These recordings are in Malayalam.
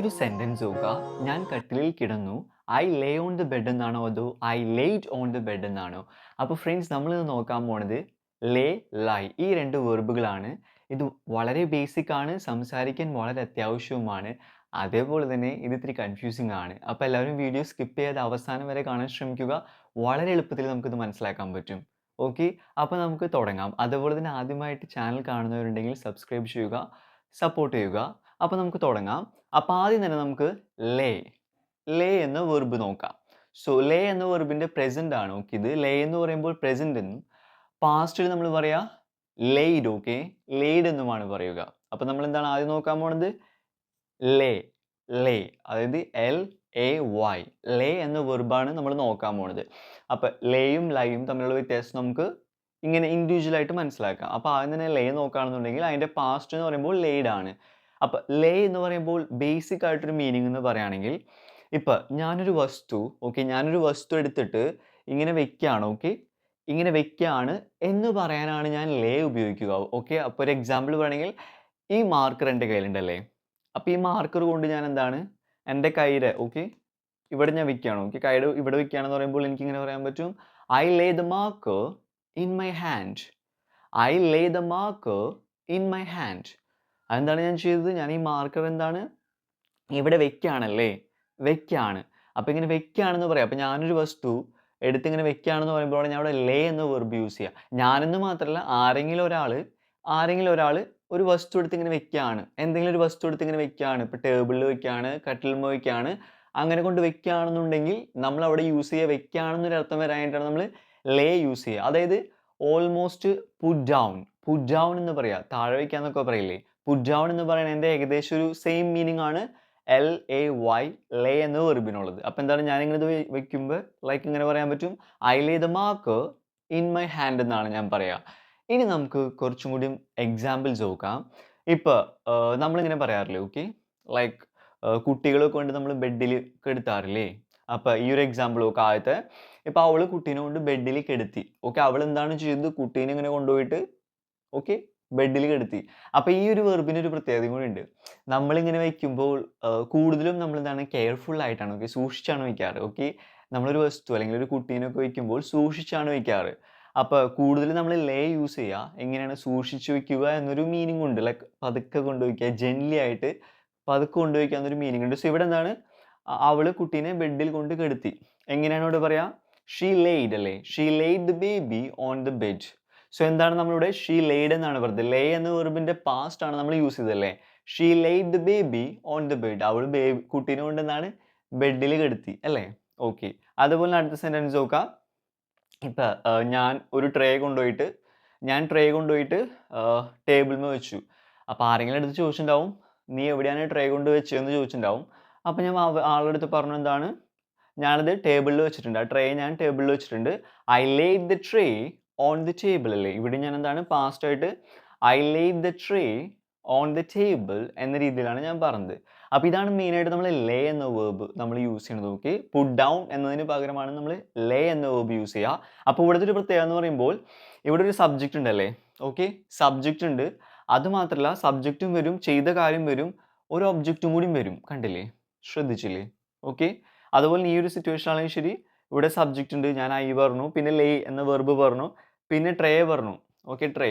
ഒരു സെന്റൻസ് നോക്കുക. ഞാൻ കട്ടിലിൽ കിടന്നു. I lay on the bed എന്നാണോ അതോ I laid on the bed എന്നാണോ? അപ്പോൾ ഫ്രണ്ട്സ് നമ്മൾ നോക്കാൻ പോണത് ലേ ലൈ ഈ രണ്ട് വെർബുകളാണ് ഇത് വളരെ ബേസിക് ആണ്. സംസാരിക്കാൻ വളരെ അത്യാവശ്യവുമാണ്. അതേപോലെ തന്നെ ഇത് ഇത്തിരി കൺഫ്യൂസിങ് ആണ്. അപ്പോൾ എല്ലാവരും വീഡിയോ സ്കിപ്പ് ചെയ്ത് അവസാനം വരെ കാണാൻ ശ്രമിക്കുക. വളരെ എളുപ്പത്തിൽ നമുക്കിത് മനസ്സിലാക്കാൻ പറ്റും. ഓക്കെ അപ്പോൾ നമുക്ക് തുടങ്ങാം. അതുപോലെ തന്നെ ആദ്യമായിട്ട് ചാനൽ കാണുന്നവരുണ്ടെങ്കിൽ സബ്സ്ക്രൈബ് ചെയ്യുക. സപ്പോർട്ട് ചെയ്യുക. അപ്പോൾ നമുക്ക് തുടങ്ങാം. അപ്പോൾ ആദ്യം തന്നെ നമുക്ക് ലേ. ലേ എന്ന വെർബ് നോക്കാം. സോ ലേ എന്ന വെർബിന്റെ പ്രസന്റ് ആണ്. ഓക്കെ ഇത് ലേ എന്ന് പറയുമ്പോൾ പ്രസന്റ് എന്നും പാസ്റ്റിൽ നമ്മൾ പറയാ ലെയ്ഡ് ഓക്കെ ലെയ്ഡ് എന്നുമാണ് പറയുക. അപ്പോൾ നമ്മൾ എന്താണ് ആദ്യം നോക്കാൻ പോണത്? ലേ. ലേ. അതായത് എൽ എ വൈ ലേ എന്ന വെർബാണ് നമ്മൾ നോക്കാൻ പോണത്. അപ്പോൾ ലേയും ലൈയും തമ്മിലുള്ള വ്യത്യാസം നമുക്ക് ഇങ്ങനെ ഇൻഡിവിജ്വൽ ആയിട്ട് മനസ്സിലാക്കാം. അപ്പോൾ ആദ്യം തന്നെ ലേ നോക്കുകയാണെന്നുണ്ടെങ്കിൽ അതിന്റെ പാസ്റ്റ് എന്ന് പറയുമ്പോൾ ലെയ്ഡ് ആണ്. അപ്പോൾ ലേ എന്ന് പറയുമ്പോൾ ബേസിക് ആയിട്ടൊരു മീനിങ് എന്ന് പറയുകയാണെങ്കിൽ ഇപ്പോൾ ഞാനൊരു വസ്തു ഓക്കെ ഞാനൊരു വസ്തു എടുത്തിട്ട് ഇങ്ങനെ വെക്കുകയാണ് ഓക്കെ ഇങ്ങനെ വെക്കുകയാണ് എന്ന് പറയാനാണ് ഞാൻ ലേ ഉപയോഗിക്കുക ഓക്കെ അപ്പോൾ ഒരു എക്സാമ്പിൾ പറയുകയാണെങ്കിൽ ഈ മാർക്കർ എന്റെ കയ്യിലുണ്ടല്ലേ? അപ്പോൾ ഈ മാർക്കർ കൊണ്ട് ഞാൻ എന്താണ്? എന്റെ കയ്യിലെ ഓക്കെ ഇവിടെ ഞാൻ വെക്കുകയാണ് ഓക്കെ കൈയുടെ ഇവിടെ വെക്കുകയാണെന്ന് പറയുമ്പോൾ എനിക്ക് ഇങ്ങനെ പറയാൻ പറ്റും I lay the mark in my hand I lay the mark in my hand അതെന്താണ് ഞാൻ ചെയ്തത്? ഞാൻ ഈ മാർക്കർ എന്താണ്? ഇവിടെ വെക്കാണല്ലേ വെക്കുകയാണ്. അപ്പോൾ ഇങ്ങനെ വെക്കാണെന്ന് പറയാം. അപ്പോൾ ഞാനൊരു വസ്തു എടുത്തിങ്ങനെ വെക്കുകയാണെന്ന് പറയുമ്പോൾ ഞാൻ അവിടെ ലേ എന്ന വെർബ് യൂസ് ചെയ്യുക. ഞാനെന്ന് മാത്രമല്ല ആരെങ്കിലും ഒരാൾ ആരെങ്കിലും ഒരാൾ ഒരു വസ്തു എടുത്ത് ഇങ്ങനെ വെക്കുകയാണ്. എന്തെങ്കിലും ഒരു വസ്തു എടുത്ത് ഇങ്ങനെ വെക്കുകയാണ് ഇപ്പോൾ ടേബിളിൽ വെക്കുകയാണ് കട്ടിൽ വെക്കുകയാണ്. അങ്ങനെ കൊണ്ട് വെക്കുകയാണെന്നുണ്ടെങ്കിൽ നമ്മൾ അവിടെ യൂസ് ചെയ്യുക വെക്കുകയാണെന്നൊരു അർത്ഥം വരാനായിട്ടാണ് നമ്മൾ ലേ യൂസ് ചെയ്യുക. അതായത് almost put down put down എന്ന് പറയുക താഴെ വയ്ക്കുക എന്നൊക്കെ പറയില്ലേ? ഡൗൺ എന്ന് പറയുന്നതിന്റെ ഏകദേശം ഒരു സെയിം മീനിങ് ആണ് എൽ എ വൈ ലേ എന്ന വെറുബിനുള്ളത് അപ്പോൾ എന്താണ് ഞാനിങ്ങനെ ഇത് വെക്കുമ്പോൾ ലൈക്ക് ഇങ്ങനെ പറയാൻ പറ്റും. I lay the mark in my hand എന്നാണ് ഞാൻ പറയുക ഇനി നമുക്ക് കുറച്ചും കൂടി എക്സാമ്പിൾസ് നോക്കാം. ഇപ്പോൾ നമ്മളിങ്ങനെ പറയാറില്ലേ ഓക്കെ ലൈക്ക് കുട്ടികളെ കൊണ്ട് നമ്മൾ ബെഡിൽ കെടുത്താറില്ലേ? അപ്പോൾ ഈ ഒരു എക്സാമ്പിൾ നോക്കാം ആദ്യത്തെ. ഇപ്പോൾ അവൾ കുട്ടീനെ കൊണ്ട് ബെഡിൽ കെടുത്തി. ഓക്കെ അവൾ എന്താണ് ചെയ്തത്? കുട്ടീനെ ഇങ്ങനെ കൊണ്ടുപോയിട്ട് ഓക്കെ ബെഡിൽ കെടുത്തി. അപ്പോൾ ഈ ഒരു വെർബിന് ഒരു പ്രത്യേകതയും കൂടി ഉണ്ട്. നമ്മളിങ്ങനെ വയ്ക്കുമ്പോൾ കൂടുതലും നമ്മൾ എന്താണ് കെയർഫുൾ ആയിട്ടാണ് ഓക്കെ സൂക്ഷിച്ചാണ് വയ്ക്കാറ് ഓക്കെ? നമ്മളൊരു വസ്തു അല്ലെങ്കിൽ ഒരു കുട്ടീനൊക്കെ വയ്ക്കുമ്പോൾ സൂക്ഷിച്ചാണ് വയ്ക്കാറ് അപ്പോൾ കൂടുതൽ നമ്മൾ ലേ യൂസ് ചെയ്യുക. എങ്ങനെയാണ് സൂക്ഷിച്ച് വയ്ക്കുക എന്നൊരു മീനിങ് ഉണ്ട്. ലൈക്ക് പതുക്കെ കൊണ്ടുവയ്ക്കുക ജെൻലി ആയിട്ട് പതുക്കെ കൊണ്ടുവയ്ക്കുക എന്നൊരു മീനിങ് ഉണ്ട്. സോ ഇവിടെ എന്താണ്? അവൾ കുട്ടീനെ ബെഡിൽ കൊണ്ട് കെടുത്തി. എങ്ങനെയാണ് ഇവിടെ പറയാ? ഷീ ലെയ്ഡ് അല്ലേ? She laid the baby on the bed so എന്താണ് നമ്മളിവിടെ ഷീ ലെയ്ഡ് എന്നാണ് പറഞ്ഞത്. ലേ എന്ന വെർബിന്റെ പാസ്റ്റ് ആണ് നമ്മൾ യൂസ് ചെയ്തല്ലേ she laid the baby on the bed അവൾ ബേബി കുട്ടീനെ കൊണ്ട് എന്താണ്? ബെഡിൽ കെടുത്തി അല്ലേ? ഓക്കെ അതുപോലെ അടുത്ത സെന്റൻസ് നോക്കാം. ഇപ്പം ഞാൻ ഒരു ട്രേ കൊണ്ടുപോയിട്ട് ഞാൻ ട്രേ കൊണ്ടുപോയിട്ട് ടേബിളിൽ വെച്ചു. അപ്പോൾ ആരെങ്കിലും എടുത്ത് ചോദിച്ചിട്ടുണ്ടാവും നീ എവിടെയാണ് ട്രേ കൊണ്ട് വെച്ചതെന്ന് ചോദിച്ചിട്ടുണ്ടാവും. അപ്പോൾ ഞാൻ ആളുടെ അടുത്ത് പറഞ്ഞു എന്താണ്? ഞാനത് ടേബിളിൽ വെച്ചിട്ടുണ്ട്. ആ ട്രേ ഞാൻ ടേബിളിൽ വെച്ചിട്ടുണ്ട്. I laid the tray on the table അല്ലേ? ഇവിടെ ഞാൻ എന്താണ് പാസ്റ്റ് ആയിട്ട് I laid the tray on the table എന്ന രീതിയിലാണ് ഞാൻ പറഞ്ഞത്. അപ്പോൾ ഇതാണ് മെയിനായിട്ട് നമ്മൾ ലേ എന്ന വേർബ് നമ്മൾ യൂസ് ചെയ്യുന്നത് ഓക്കെ പുട്ട് ഡൗൺ എന്നതിന് പകരമാണ് നമ്മൾ ലേ എന്ന വേർബ് യൂസ് ചെയ്യുക. അപ്പോൾ ഇവിടുത്തെ ഒരു പ്രത്യേകത എന്ന് പറയുമ്പോൾ ഇവിടെ ഒരു സബ്ജക്റ്റ് ഉണ്ടല്ലേ ഓക്കെ സബ്ജക്റ്റ് ഉണ്ട്. അത് മാത്രമല്ല സബ്ജക്റ്റും വരും ചെയ്ത കാര്യം വരും ഒരു ഒബ്ജക്റ്റും കൂടിയും വരും. കണ്ടില്ലേ? ശ്രദ്ധിച്ചില്ലേ? ഓക്കെ അതുപോലെ ഈ ഒരു സിറ്റുവേഷൻ ആണെങ്കിൽ ശരി ഇവിടെ സബ്ജക്റ്റ് ഉണ്ട്. ഞാൻ ഐ പറഞ്ഞു പിന്നെ ലേ എന്ന വെർബ് പറഞ്ഞു. പിന്നെ ട്രേ പറഞ്ഞു. Okay tray.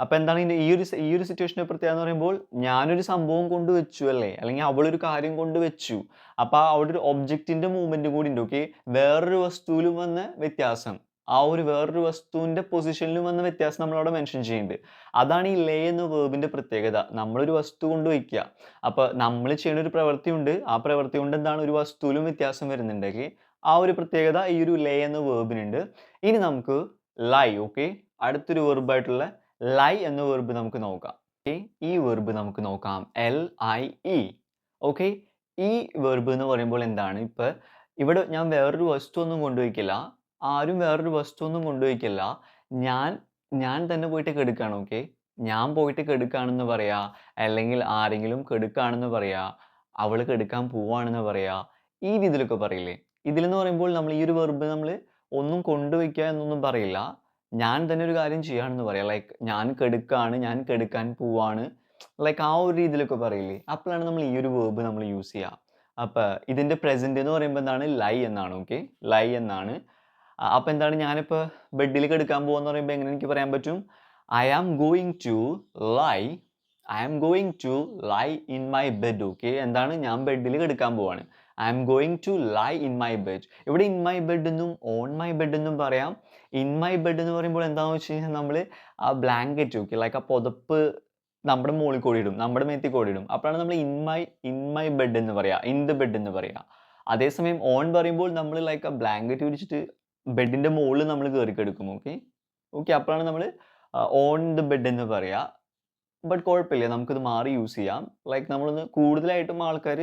അപ്പോൾ എന്താണ് ഇതിന്റെ ഈ ഒരു ഈ ഒരു സിറ്റുവേഷനെ പ്രത്യേകത എന്ന് പറയുമ്പോൾ ഞാനൊരു സംഭവം കൊണ്ട് വെച്ചു അല്ലേ? അല്ലെങ്കിൽ അവളൊരു കാര്യം കൊണ്ട് വെച്ചു. അപ്പോൾ അവിടെ ഒരു ഒബ്ജക്റ്റിന്റെ മൂവ്മെന്റും കൂടി ഉണ്ട് ഓക്കെ വേറൊരു വസ്തുവിലും വന്ന വ്യത്യാസം. ആ ഒരു വേറൊരു വസ്തുവിന്റെ പൊസിഷനിലും വന്ന വ്യത്യാസം നമ്മളവിടെ മെൻഷൻ ചെയ്യുന്നുണ്ട്. അതാണ് ഈ ലേ എന്ന വേർബിന്റെ പ്രത്യേകത. നമ്മളൊരു വസ്തു കൊണ്ട് വയ്ക്കുക അപ്പോൾ നമ്മൾ ചെയ്യുന്ന ഒരു പ്രവൃത്തിയുണ്ട് ആ പ്രവൃത്തി കൊണ്ട് എന്താണ് ഒരു വസ്തുവിലും വ്യത്യാസം വരുന്നുണ്ടെങ്കിൽ ആ ഒരു പ്രത്യേകത ഈ ഒരു ലേ എന്ന വേർബിനുണ്ട് ഇനി നമുക്ക് ലൈ ഓക്കെ അടുത്തൊരു വെർബായിട്ടുള്ള ലൈ എന്ന വെർബ് നമുക്ക് നോക്കാം. ഓക്കെ ഈ വെർബ് നമുക്ക് നോക്കാം. എൽ ഐ ഇ ഓക്കെ ഈ വെർബ് എന്ന് പറയുമ്പോൾ എന്താണ്? ഇപ്പോൾ ഇവിടെ ഞാൻ വേറൊരു വസ്തു ഒന്നും കൊണ്ടുപോയിക്കില്ല. ആരും വേറൊരു വസ്തു ഒന്നും കൊണ്ടുപോയിക്കില്ല. ഞാൻ ഞാൻ തന്നെ പോയിട്ട് കെടുക്കുകയാണ് ഓക്കെ ഞാൻ പോയിട്ട് കെടുക്കുകയാണെന്ന് പറയാ. അല്ലെങ്കിൽ ആരെങ്കിലും കെടുക്കുകയാണെന്ന് പറയാ. അവൾ കെടുക്കാൻ പോവാണെന്ന് പറയാ. ഈ രീതിയിലൊക്കെ പറയില്ലേ? ഇതിലെന്ന് പറയുമ്പോൾ നമ്മൾ ഈ ഒരു വെർബ് നമ്മൾ ഒന്നും കൊണ്ടുവയ്ക്കുക എന്നൊന്നും പറയില്ല. ഞാൻ തന്നെ ഒരു കാര്യം ചെയ്യുകയാണെന്ന് പറയാം. ലൈക്ക് ഞാൻ കെടുക്കാണ് ഞാൻ കെടുക്കാൻ പോവാണ്. ലൈക്ക് ആ ഒരു രീതിയിലൊക്കെ പറയില്ലേ? അപ്പോഴാണ് നമ്മൾ ഈ ഒരു വേർബ് നമ്മൾ യൂസ് ചെയ്യുക അപ്പോൾ ഇതിന്റെ പ്രസന്റ് എന്ന് പറയുമ്പോൾ എന്താണ്? ലൈ എന്നാണ് ഓക്കെ ലൈ എന്നാണ്. അപ്പോൾ എന്താണ്? ഞാനിപ്പോൾ ബെഡിൽ കെടുക്കാൻ പോകുമെന്ന് പറയുമ്പോൾ എങ്ങനെ എനിക്ക് പറയാൻ പറ്റും? I am going to lie I am going to lie in my bed okay എന്താണ്? ഞാൻ ബെഡിൽ കെടുക്കാൻ പോവാണ്. I am going to lie in my bed ഇവിടെ ഇൻ മൈ ബെഡ് എന്നും ഓൺ മൈ ബെഡ് എന്നും പറയാം. ഇൻ മൈ ബെഡ് എന്ന് പറയുമ്പോൾ എന്താണെന്ന് വെച്ച് കഴിഞ്ഞാൽ നമ്മൾ ആ ബ്ലാങ്കറ്റ് ഓക്കെ ലൈക്ക് ആ പുതപ്പ് നമ്മുടെ മുകളിൽ കൂടി ഇടും നമ്മുടെ മേത്തിൽ കൂടി ഇടും അപ്പോഴാണ് നമ്മൾ in my in my bed എന്ന് പറയാം. ഇൻ ദ ബെഡ് എന്ന് പറയാം. അതേസമയം ഓൺ പറയുമ്പോൾ നമ്മൾ ലൈക്ക് ആ ബ്ലാങ്കറ്റ് വിരിച്ചിട്ട് ബെഡിന്റെ മുകളിൽ നമ്മൾ കയറി കിടക്കും ഓക്കെ ഓക്കെ അപ്പോഴാണ് നമ്മൾ ഓൺ ദ ബെഡ് എന്ന് പറയുക ബട്ട് കുഴപ്പമില്ല. നമുക്കിത് മാറി യൂസ് ചെയ്യാം. ലൈക്ക് നമ്മളൊന്ന് കൂടുതലായിട്ടും ആൾക്കാർ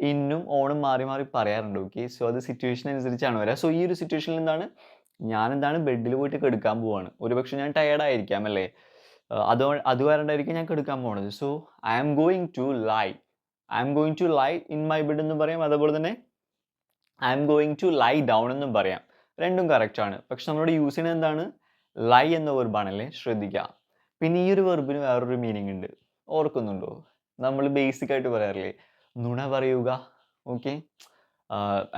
ഇന്നും ഓണും മാറി മാറി പറയാറുണ്ട് ഓക്കെ സോ അത് സിറ്റുവേഷൻ അനുസരിച്ചാണ് വരാം. സോ ഈ ഒരു സിറ്റുവേഷനിൽ എന്താണ്? ഞാൻ എന്താണ് ബെഡിൽ പോയിട്ട് കെടുക്കാൻ പോവാണ്. ഒരുപക്ഷെ ഞാൻ ടയേർഡ് ആയിരിക്കാം അല്ലേ? അത് അത് കാരണമായിരിക്കും ഞാൻ കെടുക്കാൻ പോണത്. So I am going to lie I am going to lie in my bed എന്ന് പറയാം. അതേപോലെ തന്നെ I am going to lie down എന്നും പറയാം. രണ്ടും കറക്റ്റ് ആണ്. പക്ഷെ നമ്മളോട് യൂസ് ചെയ്യുന്നത് എന്താണ്? ലൈ എന്ന വെർബാണല്ലേ ശ്രദ്ധിക്കുക പിന്നെ ഈ ഒരു വെർബിന് വേറൊരു മീനിങ് ഉണ്ട്. ഓർക്കുന്നുണ്ടോ? നമ്മൾ ബേസിക് ആയിട്ട് പറയാറില്ലേ? നുണ പറയുക ഓക്കെ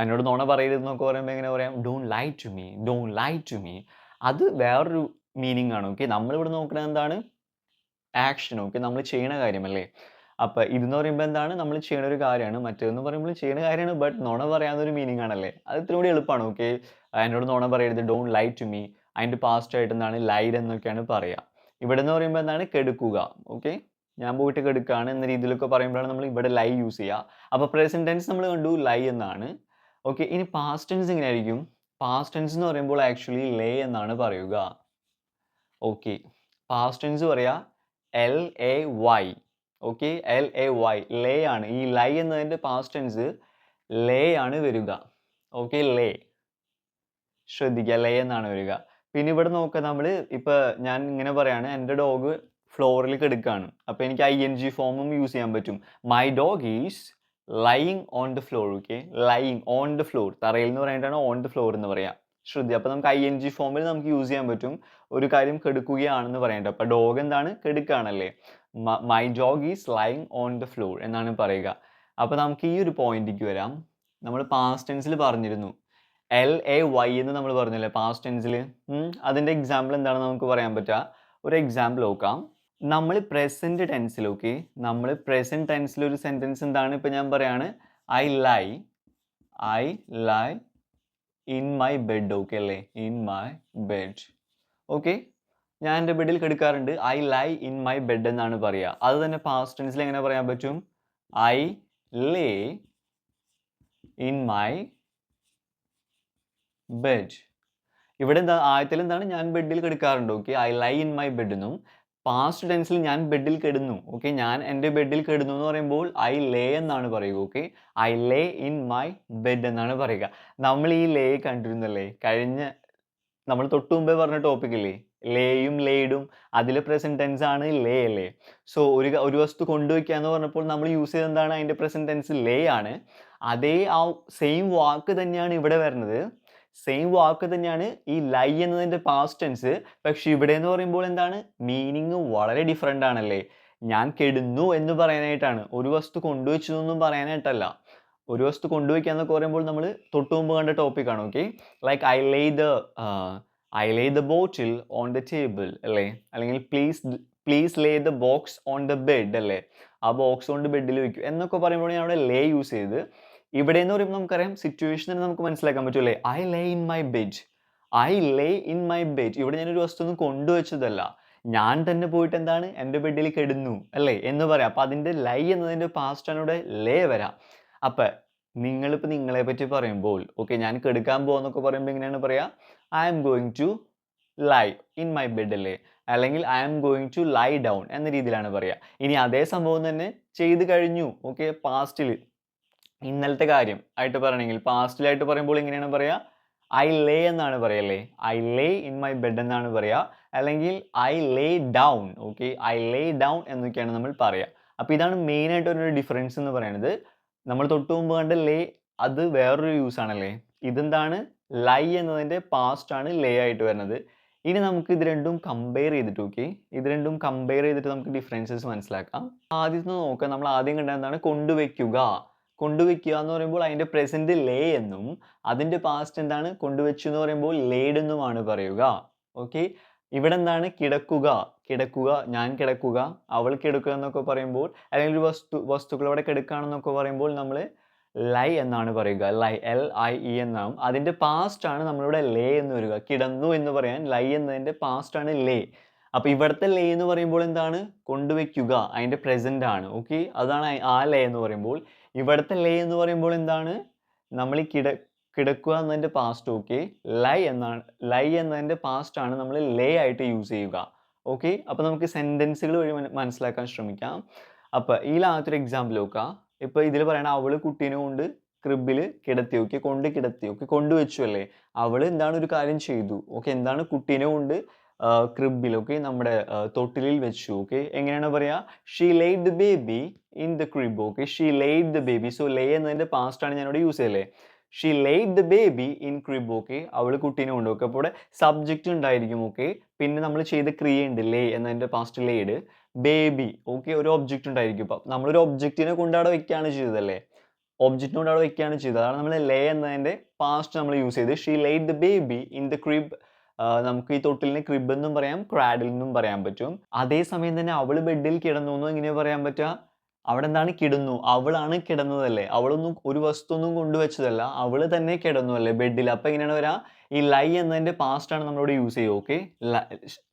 എന്നോട് നുണ പറയരുത് എന്നൊക്കെ പറയുമ്പോൾ എങ്ങനെ പറയാം? Don't lie to me don't lie to me അത് വേറൊരു മീനിങ് ആണ് ഓക്കെ നമ്മളിവിടെ നോക്കുന്നത് എന്താണ്? ആക്ഷൻ ഓക്കെ നമ്മൾ ചെയ്യണ കാര്യമല്ലേ? അപ്പോൾ ഇതെന്ന് പറയുമ്പോൾ എന്താണ്? നമ്മൾ ചെയ്യണ ഒരു കാര്യമാണ്. മറ്റേതെന്ന് പറയുമ്പോൾ ചെയ്യണ കാര്യമാണ് ബട്ട് നുണ ഒരു മീനിങ് ആണല്ലേ? അത് ഇത്തിരി കൂടി എളുപ്പമാണ് ഓക്കെ എന്നോട് നുണ പറയരുത് ഡോൺ ലൈ ടു മീ അതിന്റെ പാസ്റ്റ് ആയിട്ട് എന്താണ്? ലൈഡ് എന്നൊക്കെയാണ് പറയുക ഇവിടെ എന്ന് പറയുമ്പോൾ എന്താണ്? കെടുക്കുക ഓക്കെ ഞാൻ പോയിട്ട് കെടുക്കുകയാണ് എന്ന രീതിയിലൊക്കെ പറയുമ്പോഴാണ് നമ്മൾ ഇവിടെ ലൈ യൂസ് ചെയ്യുക. അപ്പോൾ പ്രസന്റ് ടെൻസ് നമ്മൾ കണ്ടു ലൈ എന്നാണ്. ഓക്കെ ഇനി പാസ്റ്റ് ടെൻസ് എങ്ങനെയായിരിക്കും? പാസ്റ്റ് ടെൻസ് എന്ന് പറയുമ്പോൾ ആക്ച്വലി ലേ എന്നാണ് പറയുക. ഓക്കെ പാസ്റ്റ് ടെൻസ് പറയാ L A Y okay L A Y lay ആണ്. ഈ ലൈ എന്നതിന്റെ പാസ്റ്റ് ടെൻസ് ലേ ആണ് വരിക. ഓക്കെ ലേ ശ്രദ്ധിക്കുക ലേ എന്നാണ് വരിക. പിന്നെ ഇവിടെ നോക്കുക നമ്മൾ ഇപ്പോൾ ഞാൻ ഇങ്ങനെ പറയാണ് എന്റെ ഡോഗ് ഫ്ലോറിൽ കിടക്കുകയാണ് അപ്പോൾ എനിക്ക് ഐ എൻ ജി ഫോമും യൂസ് ചെയ്യാൻ പറ്റും. My dog is lying on the floor okay lying on the floor തറയിൽ എന്ന് പറഞ്ഞിട്ടാണ് ഓൺ ദ ഫ്ലോർ എന്ന് പറയാം. ശ്രദ്ധി അപ്പോൾ നമുക്ക് ഐ എൻ ജി ഫോമിൽ നമുക്ക് യൂസ് ചെയ്യാൻ പറ്റും. ഒരു കാര്യം കെടുക്കുകയാണെന്ന് പറയേണ്ടത് അപ്പോൾ ഡോഗ് എന്താണ്? കെടുക്കുകയാണല്ലേ my dog is lying on the floor എന്നാണ് പറയുക. അപ്പോൾ നമുക്ക് ഈ ഒരു പോയിന്റിലേക്ക് വരാം. നമ്മൾ പാസ്റ്റ് ടെൻസിൽ പറഞ്ഞിരുന്നു. എൽ എ വൈ എന്ന് നമ്മൾ പറഞ്ഞില്ലേ പാസ്റ്റ് ടെൻസിൽ അതിന്റെ എക്സാമ്പിൾ എന്താണെന്ന് നമുക്ക് പറയാൻ പറ്റുക? ഒരു എക്സാമ്പിൾ നോക്കാം. നമ്മൾ പ്രസന്റ് ടെൻസിൽ ഓക്കെ നമ്മൾ പ്രസന്റ് ടെൻസിൽ ഒരു സെന്റൻസ് എന്താണ് ഇപ്പം ഞാൻ പറയാണ്? I lie I lie in my bed okay അല്ലേ? ഇൻ മൈ ബെഡ് ഓക്കെ ഞാൻ എന്റെ ബെഡിൽ കിടക്കാറുണ്ട്. I lie in my bed എന്നാണ് പറയുക അത് തന്നെ പാസ്റ്റ് ടെൻസിൽ എങ്ങനെ പറയാൻ പറ്റും? I lay in my bed ഇവിടെ എന്താ ആദ്യത്തിൽ എന്താണ്? ഞാൻ ബെഡിൽ കിടക്കാറുണ്ട് okay I lie in my bed എന്നും പാസ്റ്റ് ടെൻസിൽ ഞാൻ ബെഡിൽ കിടന്നു ഓക്കെ ഞാൻ എന്റെ ബെഡിൽ കിടന്നു എന്ന് പറയുമ്പോൾ ഐ ലേ എന്നാണ് പറയുക okay I lay in my bed എന്നാണ് പറയുക. നമ്മൾ ഈ ലേ കണ്ടിരുന്നല്ലേ? കഴിഞ്ഞ നമ്മൾ തൊട്ടു മുമ്പേ പറഞ്ഞ ടോപ്പിക്കില്ലേ ലേയും ലേഡും അതിലെ പ്രസന്റ് ടെൻസ് ആണ് ലേ അല്ലേ? സോ ഒരു ഒരു വസ്തു കൊണ്ടുവയ്ക്കുക എന്ന് പറഞ്ഞപ്പോൾ നമ്മൾ യൂസ് ചെയ്തെന്താണ് അതിന്റെ പ്രസന്റ് ടെൻസ് ലേ ആണ്. അതേ ആ സെയിം വാക്ക് തന്നെയാണ് ഇവിടെ വരുന്നത്. സെയിം വാക്ക് തന്നെയാണ് ഈ ലൈ എന്നതിന്റെ പാസ്റ്റ് ടെൻസ് പക്ഷെ ഇവിടെ എന്ന് പറയുമ്പോൾ എന്താണ്? മീനിങ് വളരെ ഡിഫറെന്റ് ആണല്ലേ? ഞാൻ കെടുന്നു എന്ന് പറയാനായിട്ടാണ്. ഒരു വസ്തു കൊണ്ടുവച്ചു എന്നൊന്നും പറയാനായിട്ടല്ല. ഒരു വസ്തു കൊണ്ടുവയ്ക്കുക എന്നൊക്കെ പറയുമ്പോൾ നമ്മൾ തൊട്ട് മുമ്പ് കണ്ട ടോപ്പിക്കാണ് okay like I lay the I lay the bottle on the table അല്ലേ? അല്ലെങ്കിൽ please please lay the box on the bed അല്ലേ? ആ ബോക്സ് കൊണ്ട് ബെഡിൽ വെക്കും. എന്നൊക്കെ പറയുമ്പോൾ ഞാൻ അവിടെ ലേ യൂസ് ചെയ്ത്. ഇവിടെ എന്ന് പറയുമ്പോൾ നമുക്കറിയാം സിറ്റുവേഷനിൽ നമുക്ക് മനസ്സിലാക്കാൻ പറ്റൂലേ I lay in my bed I lay in my bed ഇവിടെ ഞാനൊരു വസ്തു ഒന്നും കൊണ്ടുവച്ചതല്ല. ഞാൻ തന്നെ പോയിട്ട് എന്താണ്? എന്റെ ബെഡിൽ കിടന്നു അല്ലേ? എന്ന് പറയാം. അപ്പം അതിന്റെ ലൈ എന്നതിന്റെ പാസ്റ്റാണ് ഇവിടെ ലേ വരാം. അപ്പം നിങ്ങളിപ്പോൾ നിങ്ങളെ പറ്റി പറയുമ്പോൾ ഓക്കെ ഞാൻ കെടുക്കാൻ പോകുന്നൊക്കെ പറയുമ്പോൾ എങ്ങനെയാണ് പറയുക I am going to lie in my bed അല്ലേ? അല്ലെങ്കിൽ I am going to lie down എന്ന രീതിയിലാണ് പറയുക ഇനി അതേ സംഭവം തന്നെ ചെയ്ത് കഴിഞ്ഞു ഓക്കെ പാസ്റ്റിൽ ഇന്നലത്തെ കാര്യം ആയിട്ട് പറയണമെങ്കിൽ പാസ്റ്റിലായിട്ട് പറയുമ്പോൾ ഇങ്ങനെയാണ് പറയുക ഐ ലേ എന്നാണ് പറയല്ലേ? I lay in my bed എന്നാണ് പറയുക അല്ലെങ്കിൽ I lay down okay? I lay down എന്നൊക്കെയാണ് നമ്മൾ പറയുക അപ്പോൾ ഇതാണ് മെയിനായിട്ട് ഒരു ഡിഫറൻസ് എന്ന് പറയുന്നത് നമ്മൾ തൊട്ട് മുമ്പ് കണ്ട ലേ അത് വേറൊരു യൂസ് ആണല്ലേ? ഇതെന്താണ്? ലൈ എന്നതിന്റെ പാസ്റ്റ് ആണ് ലേ ആയിട്ട് വരുന്നത്. ഇനി നമുക്ക് ഇത് രണ്ടും കമ്പയർ ചെയ്തിട്ട് ഓക്കെ? ഇത് രണ്ടും കമ്പയർ ചെയ്തിട്ട് നമുക്ക് ഡിഫറൻസസ് മനസ്സിലാക്കാം. ആദ്യത്തെ നോക്കാം. നമ്മൾ ആദ്യം കണ്ട എന്താണ്? കൊണ്ടുവയ്ക്കുക. കൊണ്ടുവയ്ക്കുക എന്ന് പറയുമ്പോൾ അതിന്റെ പ്രസന്റ് ലേ എന്നും അതിന്റെ പാസ്റ്റ് എന്താണ്? കൊണ്ടുവച്ചു എന്ന് പറയുമ്പോൾ ലേഡ് എന്നുമാണ് പറയുക. ഓക്കെ ഇവിടെ എന്താണ്? കിടക്കുക. കിടക്കുക ഞാൻ കിടക്കുക അവൾ കിടക്കുക എന്നൊക്കെ പറയുമ്പോൾ അല്ലെങ്കിൽ ഒരു വസ്തു വസ്തുക്കൾ അവിടെ കിടക്കുകയാണെന്നൊക്കെ പറയുമ്പോൾ നമ്മൾ ലൈ എന്നാണ് പറയുക. ലൈ എൽ ഐ ഇ എന്നാവും. അതിന്റെ പാസ്റ്റ് ആണ് നമ്മളിവിടെ ലേ എന്ന് വരിക. കിടന്നു എന്ന് പറയാൻ ലൈ എന്നതിന്റെ പാസ്റ്റ് ആണ് ലേ അപ്പോൾ ഇവിടുത്തെ ലേ എന്ന് പറയുമ്പോൾ എന്താണ്? കൊണ്ടുവയ്ക്കുക അതിന്റെ പ്രസന്റ് ആണ്. ഓക്കെ അതാണ് ആ ലേ എന്ന് പറയുമ്പോൾ. ഇവിടുത്തെ ലേ എന്ന് പറയുമ്പോൾ എന്താണ്? നമ്മൾ ഈ കിട കിടക്കുക എന്നതിന്റെ പാസ്റ്റ് ഓക്കെ ലൈ എന്നാണ് ലൈ എന്നതിന്റെ പാസ്റ്റ് ആണ് നമ്മൾ ലേ ആയിട്ട് യൂസ് ചെയ്യുക. ഓക്കെ അപ്പോൾ നമുക്ക് സെന്റൻസുകൾ വഴി മനസ്സിലാക്കാൻ ശ്രമിക്കാം. അപ്പോൾ ഈ ലാത്തൊരു എക്സാമ്പിൾ നോക്കുക ഇപ്പോൾ ഇതിൽ പറയണ അവൾ കുട്ടീനെ കൊണ്ട് ക്രിബിൽ കിടത്തി ഓക്കെ കൊണ്ട് കിടത്തി ഓക്കെ കൊണ്ടുവച്ചു അല്ലേ? അവൾ എന്താണ് ഒരു കാര്യം ചെയ്തു ഓക്കെ എന്താണ് കുട്ടീനെ കൊണ്ട് ക്രിബിൽ ഓക്കെ നമ്മുടെ തൊട്ടിലിൽ വെച്ചു ഓക്കെ. എങ്ങനെയാണ് പറയുക she laid the baby in the crib okay. She laid the baby so lay എന്നതിന്റെ പാസ്റ്റ് ആണ് ഞാനിവിടെ യൂസ് ചെയ്യല്ലേ she laid the baby in crib okay. അവൾ കുട്ടീനെ കൊണ്ട് ഓക്കെ അപ്പോൾ ഇവിടെ സബ്ജക്റ്റ് ഉണ്ടായിരിക്കും ഓക്കെ. പിന്നെ നമ്മൾ ചെയ്ത ക്രിയ ഉണ്ട് ലേ എന്നതിന്റെ പാസ്റ്റ് ലേഡ് ബേബി ഓക്കെ ഒരു ഒബ്ജക്റ്റ് ഉണ്ടായിരിക്കും. ഇപ്പം നമ്മളൊരു ഒബ്ജക്റ്റിനെ കൊണ്ട് അവിടെ വെക്കുകയാണ് ചെയ്തതല്ലേ ഒബ്ജക്റ്റിനെ കൊണ്ട് അവിടെ വെക്കുകയാണ് ചെയ്തത്. അതാണ് നമ്മൾ ലേ എന്നതിന്റെ പാസ്റ്റ് നമ്മൾ യൂസ് ചെയ്ത് she laid the baby in the crib നമുക്ക് ഈ തൊട്ടിലിന് ക്രിബ് എന്നും പറയാം ക്രാഡിൽ എന്നും പറയാൻ പറ്റും. അതേസമയം തന്നെ അവൾ ബെഡിൽ കിടന്നു എന്നും എങ്ങനെയാ പറയാൻ പറ്റുക? അവിടെ എന്താണ് കിടന്നു? അവളാണ് കിടന്നതല്ലേ? അവളൊന്നും ഒരു വസ്തു ഒന്നും കൊണ്ടുവച്ചതല്ല. അവൾ തന്നെ കിടന്നു അല്ലേ ബെഡിൽ അപ്പൊ എങ്ങനെയാണ് വരാ? ഈ ലൈ എന്നതിന്റെ പാസ്റ്റ് ആണ് നമ്മളിവിടെ യൂസ് ചെയ്യുക ഓക്കെ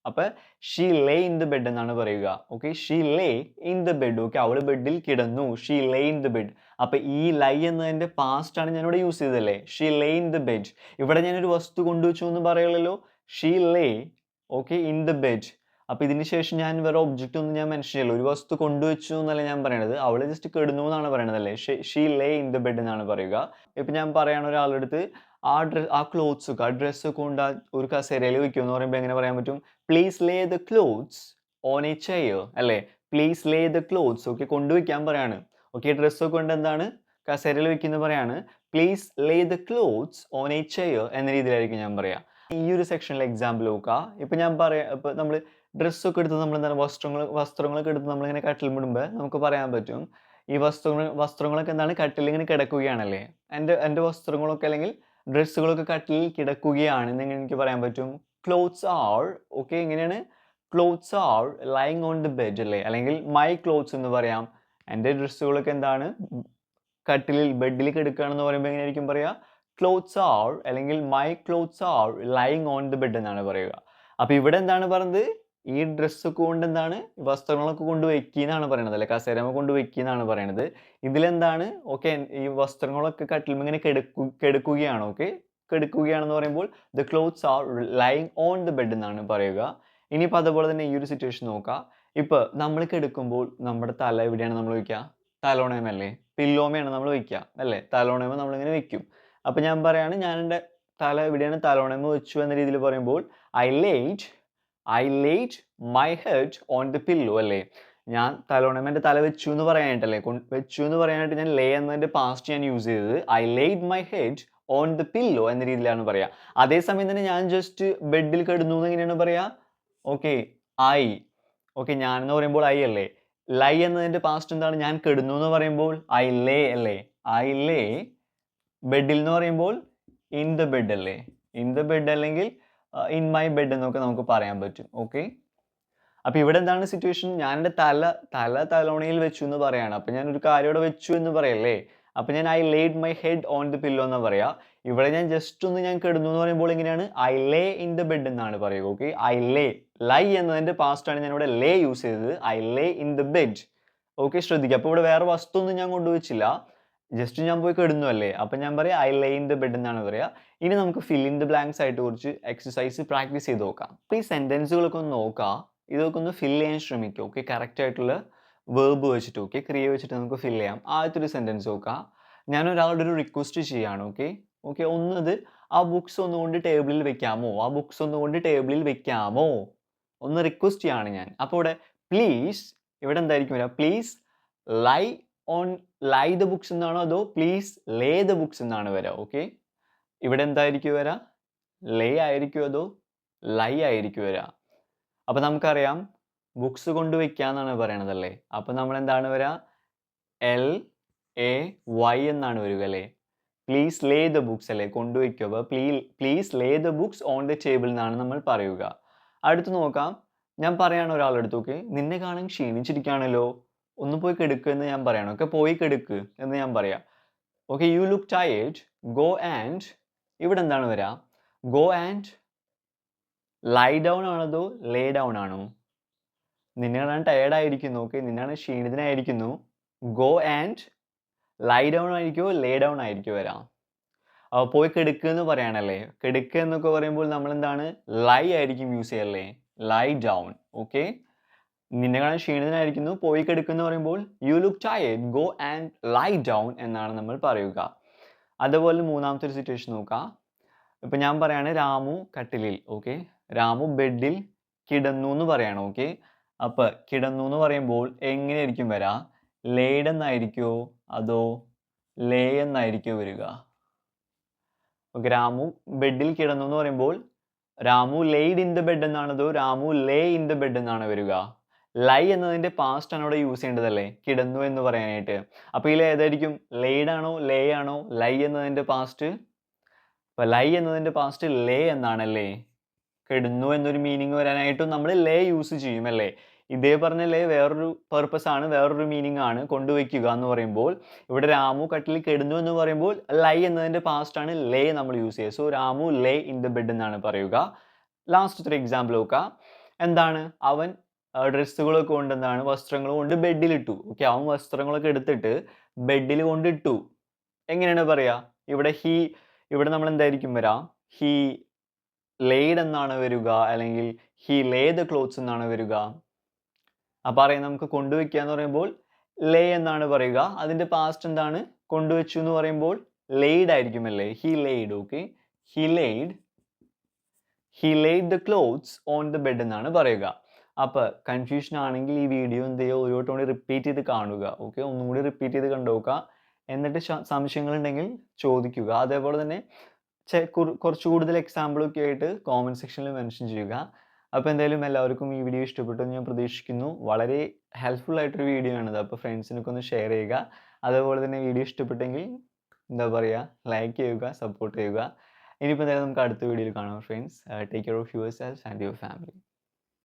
അപ്പൊ she lay in the bed എന്നാണ് പറയുക okay she lay in the bed okay അവൾ ബെഡിൽ കിടന്നു she lay in the bed അപ്പൊ ഈ ലൈ എന്നതിന്റെ പാസ്റ്റ് ആണ് ഞാനിവിടെ use ചെയ്തതല്ലേ? She lay in the bed ഇവിടെ ഞാനൊരു വസ്തു കൊണ്ടുവച്ചു എന്ന് പറയുള്ളല്ലോ she lay okay in the bed അപ്പൊ ഇതിന് ശേഷം ഞാൻ വേറെ ഒബ്ജക്റ്റ് ഒന്നും ഞാൻ മെൻഷൻ ചെയ്യില്ല. ഒരു വസ്തു കൊണ്ടുവച്ചു എന്നല്ല ഞാൻ പറയണത്. അവൾ ജസ്റ്റ് കെടുന്നു എന്നാണ് പറയണത് അല്ലേ she lay in the bed എന്നാണ് പറയുക. ഇപ്പൊ ഞാൻ പറയണ ഒരാളുടെ അടുത്ത് ആ ഡ്രസ് ആ ക്ലോത്ത്സ് ഒക്കെ ആ ഡ്രസ്സ് കൊണ്ട് ഒരു കസേരയിൽ വെക്കും എന്ന് പറയുമ്പോൾ എങ്ങനെ പറയാൻ പറ്റും? Please lay the clothes on a chair അല്ലേ? Please lay the clothes okay കൊണ്ടുവയ്ക്കാൻ പറയാണ്. ഓക്കെ ഡ്രസ്സൊക്കെ കൊണ്ട് എന്താണ്? കസേരയിൽ വെക്കുന്ന പറയാണ്. Please lay the clothes on a chair എന്ന രീതിയിലായിരിക്കും ഞാൻ പറയാം. ഈ ഒരു സെക്ഷനിലെ എക്സാമ്പിൾ നോക്കുക ഇപ്പം ഞാൻ പറയാം ഇപ്പം നമ്മൾ ഡ്രസ്സൊക്കെ എടുത്ത് നമ്മൾ എന്താണ് വസ്ത്രങ്ങൾ വസ്ത്രങ്ങളൊക്കെ എടുത്ത് നമ്മളിങ്ങനെ കട്ടിൽ മുടുമ്പോൾ നമുക്ക് പറയാൻ പറ്റും ഈ വസ്ത്രങ്ങൾ വസ്ത്രങ്ങളൊക്കെ എന്താണ് കട്ടിൽ ഇങ്ങനെ കിടക്കുകയാണല്ലേ? എന്റെ എന്റെ വസ്ത്രങ്ങളൊക്കെ അല്ലെങ്കിൽ ഡ്രസ്സുകളൊക്കെ കട്ടിലിൽ കിടക്കുകയാണ് എന്ന് എനിക്ക് പറയാൻ പറ്റും? ക്ലോത്ത്സ് ആൾ ഓക്കെ എങ്ങനെയാണ്? Clothes are lying on the bed അല്ലേ? അല്ലെങ്കിൽ മൈ ക്ലോത്ത്സ് എന്ന് പറയാം. എന്റെ ഡ്രസ്സുകളൊക്കെ എന്താണ്? കട്ടിലിൽ ബെഡിൽ കിടക്കുകയാണെന്ന് പറയുമ്പോൾ എങ്ങനെയായിരിക്കും പറയുക ക്ലോത്ത്സ് ആർ അല്ലെങ്കിൽ my clothes are lying on the bed എന്നാണ് പറയുക. അപ്പോൾ ഇവിടെ എന്താണ് പറയുന്നത് ഈ ഡ്രസ്സ് കൊണ്ട് എന്താണ്? വസ്ത്രങ്ങളൊക്കെ കൊണ്ട് വെക്കിന്നാണ് പറയണത് അല്ലെ? കസേരമ കൊണ്ട് വെക്കിന്നാണ് പറയണത്. ഇതിലെന്താണ്? ഓക്കെ ഈ വസ്ത്രങ്ങളൊക്കെ കട്ടിലും ഇങ്ങനെ കെടുക്കു കിടക്കുകയാണ് ഓക്കെ കെടുക്കുകയാണെന്ന് പറയുമ്പോൾ the clothes are lying on the bed എന്നാണ് പറയുക. ഇനിയിപ്പോൾ അതുപോലെ തന്നെ ഈ ഒരു സിറ്റുവേഷൻ നോക്കാം. ഇപ്പോൾ നമ്മൾ കെടുക്കുമ്പോൾ നമ്മുടെ തല എവിടെയാണ് നമ്മൾ വയ്ക്കുക തലോണയമല്ലേ? പില്ലോമയാണ് നമ്മൾ വയ്ക്കുക അല്ലേ? തലോണയമ നമ്മളിങ്ങനെ വെക്കും. അപ്പം ഞാൻ പറയാണ് ഞാൻ എന്റെ തല എവിടെയാണ് തലോണമെന്ന് വെച്ചു എന്ന രീതിയിൽ പറയുമ്പോൾ I laid I laid my head on the pillow അല്ലേ? ഞാൻ തലോണമന്റെ തല വെച്ചു എന്ന് പറയാനായിട്ടല്ലേ? വെച്ചു എന്ന് പറയാനായിട്ട് ഞാൻ ലേ എന്നതിന്റെ പാസ്റ്റ് ഞാൻ യൂസ് ചെയ്തത് I laid my head on the pillow എന്ന രീതിയിലാണ് പറയുക അതേസമയം തന്നെ ഞാൻ ജസ്റ്റ് ബെഡിൽ കിടന്നു എന്ന് എങ്ങനെയാണ് പറയുക ഓക്കെ ഐ ഓക്കെ ഞാൻ എന്ന് പറയുമ്പോൾ ഐ അല്ലേ? ലൈ എന്നതിന്റെ പാസ്റ്റ് എന്താണ്? ഞാൻ കിടന്നു എന്ന് പറയുമ്പോൾ ഐ ലേ അല്ലേ? ഐ ലേ ബെഡിൽ എന്ന് പറയുമ്പോൾ ഇൻ ദ ബെഡ് അല്ലേ? ഇൻ ദ ബെഡ് അല്ലെങ്കിൽ ഇൻ മൈ ബെഡ് എന്നൊക്കെ നമുക്ക് പറയാൻ പറ്റും. ഓക്കെ? അപ്പോൾ ഇവിടെ എന്താണ് സിറ്റുവേഷൻ ഞാൻ എന്റെ തല തല തലോണയിൽ വെച്ചു എന്ന് പറയാണ്. അപ്പോൾ ഞാൻ ഒരു കാര്യം ഇവിടെ വെച്ചു എന്ന് പറയല്ലേ? അപ്പോൾ ഞാൻ I laid my head on the pillow എന്ന് പറയാ. ഇവിടെ ഞാൻ ജസ്റ്റ് ഒന്ന് ഞാൻ കിടന്നു എന്ന് പറയുമ്പോൾ എങ്ങനെയാണ്? I lay in the bed എന്നാണ് പറയുക. ഓക്കെ? ഐ ലേ ലൈ എന്നതിന്റെ പാസ്റ്റ് ആണ് ഞാൻ ഇവിടെ ലേ യൂസ് ചെയ്തത്. I lay in the bed okay? ശ്രദ്ധിക്കുക. അപ്പോൾ ഇവിടെ വേറെ വസ്തു ഒന്നും ഞാൻ കൊണ്ടുവച്ചില്ല. ജസ്റ്റ് ഞാൻ പോയി കിടന്നു അല്ലേ അപ്പം ഞാൻ പറയാം I lain in the bed എന്നാണ് പറയുക ഇനി നമുക്ക് ഫിൽ ഇൻ ദ ബ്ലാങ്ക്സ് ആയിട്ട് കുറച്ച് എക്സസൈസ് പ്രാക്ടീസ് ചെയ്ത് നോക്കാം. അപ്പം ഈ സെന്റൻസുകളൊക്കെ ഒന്ന് നോക്കാം. ഇതൊക്കെ ഒന്ന് ഫിൽ ചെയ്യാൻ ശ്രമിക്കുക ഓക്കെ കറക്റ്റ് ആയിട്ടുള്ള വേർബ് വെച്ചിട്ട് ഓക്കെ ക്രിയ വെച്ചിട്ട് നമുക്ക് ഫിൽ ചെയ്യാം. ആദ്യത്തെ ഒരു സെന്റൻസ് നോക്കാം. ഞാൻ ഒരാളുടെ ഒരു റിക്വസ്റ്റ് ചെയ്യാണ് ഓക്കെ ഓക്കെ ഒന്നത് ആ ബുക്സ് ഒന്നുകൊണ്ട് ടേബിളിൽ വെക്കാമോ? ആ ബുക്സ് ഒന്നുകൊണ്ട് ടേബിളിൽ വെക്കാമോ? ഒന്ന് റിക്വസ്റ്റ് ചെയ്യാണ് ഞാൻ. അപ്പോൾ ഇവിടെ പ്ലീസ് ഇവിടെ എന്തായിരിക്കും വരിക? Please lie on lie the books എന്നാണോ അതോ പ്ലീസ് ലേ ദ ബുക്സ് എന്നാണ് വരാ ഓക്കെ ഇവിടെ എന്തായിരിക്കും വരാ ലേ ആയിരിക്കും അതോ ലൈ ആയിരിക്കും വരാ അപ്പം നമുക്കറിയാം ബുക്സ് കൊണ്ട് വെക്കുക എന്നാണ് പറയണതല്ലേ അപ്പം നമ്മൾ എന്താണ് വരാ എൽ എ വൈ എന്നാണ് വരിക അല്ലേ? പ്ലീസ് ലേ ദ ബുക്സ് അല്ലേ? കൊണ്ടുവയ്ക്കുക അപ്പോൾ please please lay the books on the table എന്നാണ് നമ്മൾ പറയുക. അടുത്ത് നോക്കാം. ഞാൻ പറയാണ് ഒരാളുടെ ഓക്കെ നിന്നെ കാണാൻ ക്ഷീണിച്ചിരിക്കുകയാണല്ലോ. ഒന്ന് പോയി കെടുക്കുക എന്ന് ഞാൻ പറയണം. ഓക്കെ പോയി കെടുക്ക് എന്ന് ഞാൻ പറയാം. Okay you look tired go and ഇവിടെ എന്താണ് വരിക ഗോ ആൻഡ് ലൈ ഡൗൺ ആണതോ ലേ ഡൗൺ ആണോ? നിന്നെയാണ് ടയേർഡ് ആയിരിക്കുന്നു. ഓക്കെ നിന്നാണ് ക്ഷീണിതനായിരിക്കുന്നു. ഗോ ആൻഡ് ലൈ ഡൗൺ ആയിരിക്കുമോ ലേ ഡൗൺ ആയിരിക്കും വരാം? അപ്പോൾ പോയി കെടുക്കുക എന്ന് പറയാനല്ലേ കെടുക്കുക എന്നൊക്കെ പറയുമ്പോൾ നമ്മൾ എന്താണ് ലൈ ആയിരിക്കും യൂസ് ചെയ്യല്ലേ? ലൈ ഡൗൺ ഓക്കെ നിന്നെ കാണാൻ ക്ഷീണിതനായിരിക്കുന്നു പോയി കെടുക്കുന്നു പറയുമ്പോൾ യു ലുക്ക് ടയേഡ് ഗോ ആൻഡ് ലൈ ഡൗൺ എന്നാണ് നമ്മൾ പറയുക. അതുപോലെ മൂന്നാമത്തെ ഒരു സിറ്റുവേഷൻ നോക്കാം. ഇപ്പം ഞാൻ പറയാണ് രാമു കട്ടിലിൽ ഓക്കെ രാമു ബെഡിൽ കിടന്നു എന്ന് പറയണം ഓക്കെ അപ്പോൾ കിടന്നു എന്ന് പറയുമ്പോൾ എങ്ങനെയായിരിക്കും വരാ? ലേഡ് എന്നായിരിക്കുമോ അതോ ലേ എന്നായിരിക്കുമോ വരിക? ഓക്കെ രാമു ബെഡിൽ കിടന്നു എന്ന് പറയുമ്പോൾ Ramu laid in the bed എന്നാണതോ Ramu lay in the bed എന്നാണ് വരിക? ലൈ എന്നതിന്റെ പാസ്റ്റ് ആണ് ഇവിടെ യൂസ് ചെയ്യേണ്ടതല്ലേ കിടന്നു എന്ന് പറയാനായിട്ട്. അപ്പോൾ ഇതിൽ ഏതായിരിക്കും? ലെയ്ഡ് ആണോ? ലേ ആണോ? ലൈ എന്നതിന്റെ പാസ്റ്റ് അപ്പോൾ ലൈ എന്നതിന്റെ പാസ്റ്റ് ലേ എന്നാണല്ലേ കിടന്നു എന്നൊരു മീനിങ് വരാനായിട്ടും നമ്മൾ ലേ യൂസ് ചെയ്യും അല്ലേ? ഇതേ പറഞ്ഞ ലേ വേറൊരു പർപ്പസ് ആണ് വേറൊരു മീനിങ് ആണ് കൊണ്ടുവയ്ക്കുക എന്ന് പറയുമ്പോൾ ഇവിടെ രാമു കട്ടിൽ കിടന്നു എന്ന് പറയുമ്പോൾ ലൈ എന്നതിന്റെ പാസ്റ്റ് ആണ് ലേ നമ്മൾ യൂസ് ചെയ്യുക. So Ramu lay in the bed എന്നാണ് പറയുക. ലാസ്റ്റ് ഒരു എക്സാമ്പിൾ നോക്കുക എന്താണ്? അവൻ ഡ്രസ്സുകളൊക്കെ കൊണ്ട് എന്താണ് വസ്ത്രങ്ങൾ കൊണ്ട് ബെഡിലിട്ടു. ഓക്കെ അവൻ വസ്ത്രങ്ങളൊക്കെ എടുത്തിട്ട് ബെഡിൽ കൊണ്ടിട്ടു. എങ്ങനെയാണ് പറയുക ഇവിടെ ഹീ ഇവിടെ നമ്മൾ എന്തായിരിക്കും വരാം? ഹീ ലെയ്ഡ് എന്നാണ് വരിക അല്ലെങ്കിൽ ഹീ ലേ ദ ക്ലോത്ത്സ് എന്നാണ് വരിക. അപ്പോൾ അറിയാം നമുക്ക് കൊണ്ടുവയ്ക്കുക എന്ന് പറയുമ്പോൾ ലേ എന്നാണ് പറയുക. അതിന്റെ പാസ്റ്റ് എന്താണ്? കൊണ്ടുവച്ചു എന്ന് പറയുമ്പോൾ ലെയ്ഡ് ആയിരിക്കും അല്ലേ? He laid okay. He laid he laid the clothes on the bed എന്നാണ് പറയുക. അപ്പോൾ കൺഫ്യൂഷൻ ആണെങ്കിൽ ഈ വീഡിയോ എന്ത് ചെയ്യുക? ഒരു വട്ടം കൂടി റിപ്പീറ്റ് ചെയ്ത് കാണുക. ഓക്കെ ഒന്നും കൂടി റിപ്പീറ്റ് ചെയ്ത് കണ്ടുനോക്കുക. എന്നിട്ട് സംശയങ്ങളുണ്ടെങ്കിൽ ചോദിക്കുക. അതേപോലെ തന്നെ കുറച്ച് കൂടുതൽ എക്സാമ്പിളൊക്കെ ആയിട്ട് കോമന്റ് സെക്ഷനിൽ മെൻഷൻ ചെയ്യുക. അപ്പോൾ എന്തായാലും എല്ലാവർക്കും ഈ വീഡിയോ ഇഷ്ടപ്പെട്ടു എന്ന് ഞാൻ പ്രതീക്ഷിക്കുന്നു. വളരെ ഹെൽപ്ഫുൾ ആയിട്ടൊരു വീഡിയോ ആണിത്. അപ്പോൾ ഫ്രണ്ട്സിനൊക്കെ ഒന്ന് ഷെയർ ചെയ്യുക. അതേപോലെ തന്നെ വീഡിയോ ഇഷ്ടപ്പെട്ടെങ്കിൽ എന്താ പറയുക? ലൈക്ക് ചെയ്യുക സപ്പോർട്ട് ചെയ്യുക. ഇനിയിപ്പോൾ എന്തായാലും നമുക്ക് അടുത്ത വീഡിയോയിൽ കാണാം friends take care of yourself and your family